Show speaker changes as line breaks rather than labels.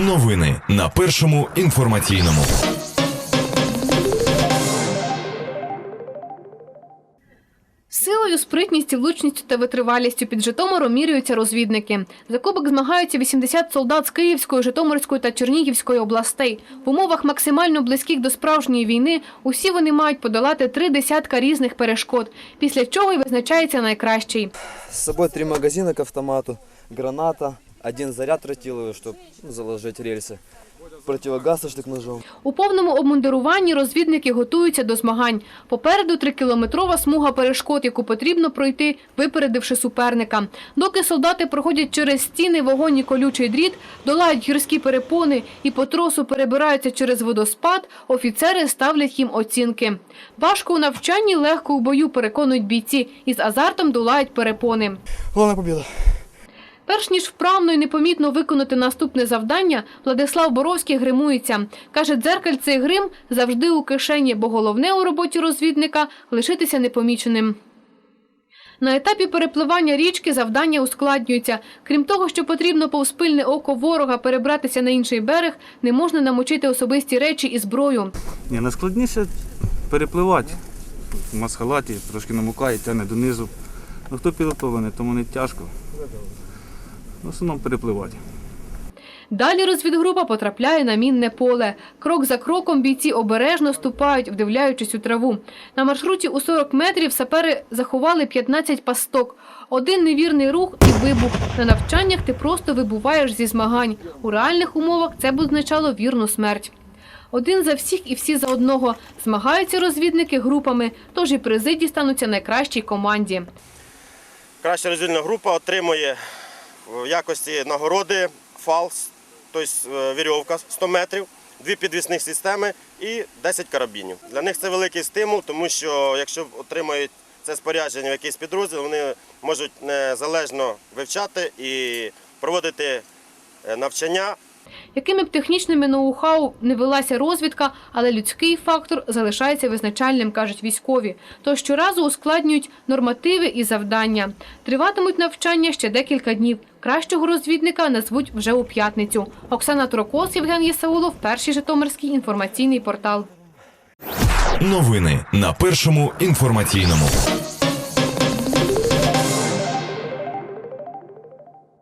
Новини на першому інформаційному.
Силою, спритністю, влучністю та витривалістю під Житомиром міряються розвідники. За кубок змагаються 80 солдат з Київської, Житомирської та Чернігівської областей. В умовах максимально близьких до справжньої війни усі вони мають подолати три десятка різних перешкод, після чого й визначається найкращий.
С собой три магазина к автомату, граната, один заряд тротиловый, чтобы заложить рельсы, противогаз со штык-ножом.
У повному обмундируванні розвідники готуються до змагань. Попереду трикілометрова смуга перешкод, яку потрібно пройти, випередивши суперника. Доки солдати проходять через стіни, вогонь і колючий дріт, долають гірські перепони і по тросу перебираються через водоспад, офіцери ставлять їм оцінки. Важко у навчанні, легко у бою, переконують бійці, і з азартом долають перепони.
Главная победа.
Перш ніж вправно і непомітно виконати наступне завдання, Владислав Боровський гримується. Каже, дзеркальце і грим завжди у кишені, бо головне у роботі розвідника – лишитися непоміченим. На етапі перепливання річки завдання ускладнюються. Крім того, що потрібно повз пильне око ворога перебратися на інший берег, не можна намочити особисті речі і зброю.
Ні, найскладніше перепливати. В масхалаті трошки намукає, тягне донизу. Ну хто підготовлений, тому не тяжко. В основному перепливати.
Далі розвідгрупа потрапляє на мінне поле. Крок за кроком бійці обережно ступають, вдивляючись у траву. На маршруті у 40 метрів сапери заховали 15 пасток. Один невірний рух і вибух. На навчаннях ти просто вибуваєш зі змагань. У реальних умовах це б означало вірну смерть. Один за всіх і всі за одного. Змагаються розвідники групами, тож і призи дістануться найкращій команді.
Краща роздільна група отримує в якості нагороди фалс, тобто е, вірьовка 100 метрів, дві підвісних системи і 10 карабінів. Для них це великий стимул, тому що якщо отримають це спорядження в якийсь підрозділ, вони можуть незалежно вивчати і проводити е, навчання
Якими б технічними ноу-хау не велася розвідка, але людський фактор залишається визначальним, кажуть військові. Тож щоразу ускладнюють нормативи і завдання. Триватимуть навчання ще декілька днів. Кращого розвідника назвуть вже у п'ятницю. Оксана Трокос, Євген Єсаулов, перший Житомирський інформаційний портал.
Новини на першому інформаційному.